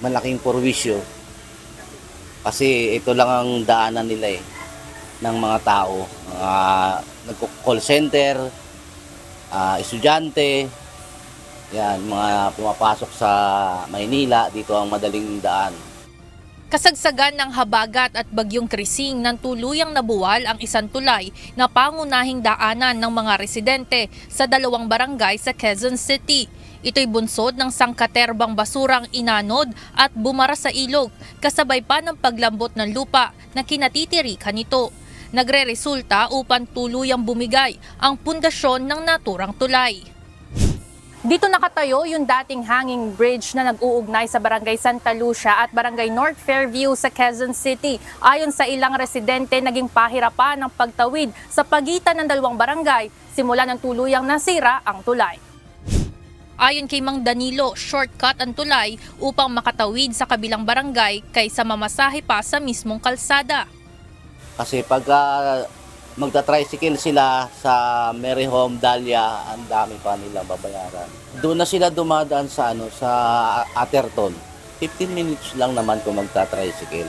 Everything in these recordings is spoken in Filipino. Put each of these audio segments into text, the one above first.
malaking porwisyo. Kasi ito lang ang daanan nila eh, ng mga tao. Mga nagko-call center, ah, estudyante, yan, mga pumapasok sa Maynila, dito ang madaling daan. Kasagsagan ng habagat at bagyong krising ng tuluyang nabuwal ang isang tulay na pangunahing daanan ng mga residente sa dalawang barangay sa Quezon City. Ito'y bunsod ng sangkaterbang basurang inanod at bumara sa ilog kasabay pa ng paglambot ng lupa na kinatitirikan nito. Nagre-resulta upang tuluyang bumigay ang pundasyon ng naturang tulay. Dito nakatayo yung dating hanging bridge na nag-uugnay sa Barangay Santa Lucia at Barangay North Fairview sa Quezon City. Ayon sa ilang residente, naging pahirapan ang pagtawid sa pagitan ng dalawang barangay simula ng tuluyang nasira ang tulay. Ayon kay Mang Danilo, shortcut ang tulay upang makatawid sa kabilang barangay kaysa mamasahe pa sa mismong kalsada. Kasi pagka magta-tricycle sila sa Mary Home Dahlia, ang dami pa nilang babayaran. Doon na sila dumadaan sa ano sa Atherton. 15 minutes lang naman kung magta-tricycle.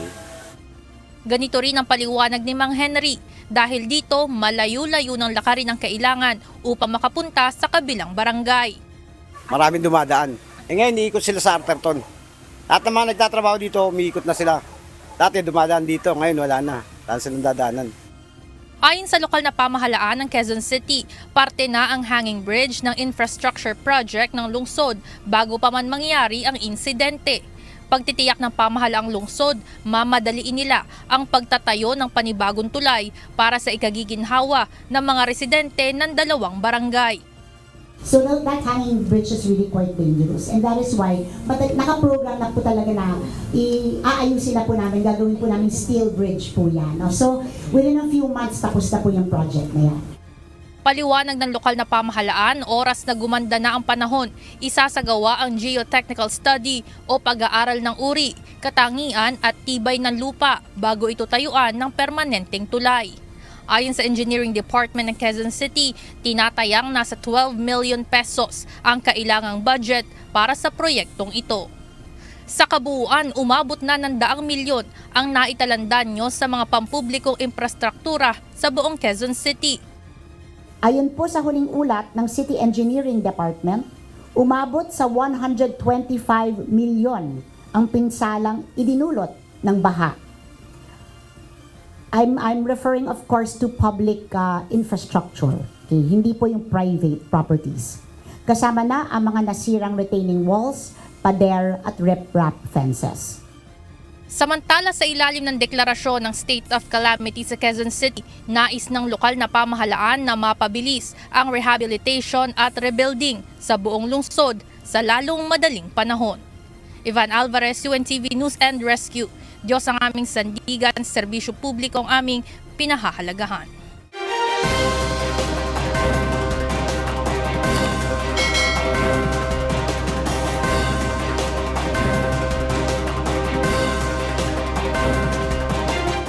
Ganito rin ang paliwanag ni Mang Henry dahil dito malayo-layo ng lakarin ang kailangan upang makapunta sa kabilang barangay. Maraming dumadaan. Eh ngayon, iikot sila sa Arterton. Lahat ng nagtatrabaho dito, umiikot na sila. Dati dumadaan dito, ngayon wala na. Saan silang dadaanan? Ayon sa lokal na pamahalaan ng Quezon City, parte na ang hanging bridge ng infrastructure project ng lungsod bago pa man mangyari ang insidente. Pagtitiyak ng pamahalaang lungsod, mamadaliin nila ang pagtatayo ng panibagong tulay para sa ikagiginhawa ng mga residente ng dalawang barangay. So that, hanging bridge is really quite dangerous. And that is why, nakaprogram na po talaga na i-aayusin na po namin, gagawin po namin steel bridge po yan. No? So within a few months, tapos na po yung project na yan. Paliwanag ng lokal na pamahalaan, oras na gumanda na ang panahon, isasagawa ang geotechnical study o pag-aaral ng uri, katangian at tibay ng lupa bago ito tayuan ng permanenteng tulay. Ayon sa Engineering Department ng Quezon City, tinatayang nasa 12 million pesos ang kailangang budget para sa proyektong ito. Sa kabuuan, umabot na ng daang milyon ang naitalandanyo sa mga pampublikong infrastruktura sa buong Quezon City. Ayon po sa huling ulat ng City Engineering Department, umabot sa 125 milyon ang pinsalang idinulot ng baha. I'm, I'm referring of course to public uh, infrastructure, okay? hindi po yung private properties. Kasama na ang mga nasirang retaining walls, pader at riprap fences. Samantala sa ilalim ng deklarasyon ng State of Calamity sa Quezon City, nais ng lokal na pamahalaan na mapabilis ang rehabilitation at rebuilding sa buong lungsod sa lalong madaling panahon. Ivan Alvarez, UNTV News and Rescue. Diyos ang aming sandigan, serbisyo publiko ang aming pinahahalagahan.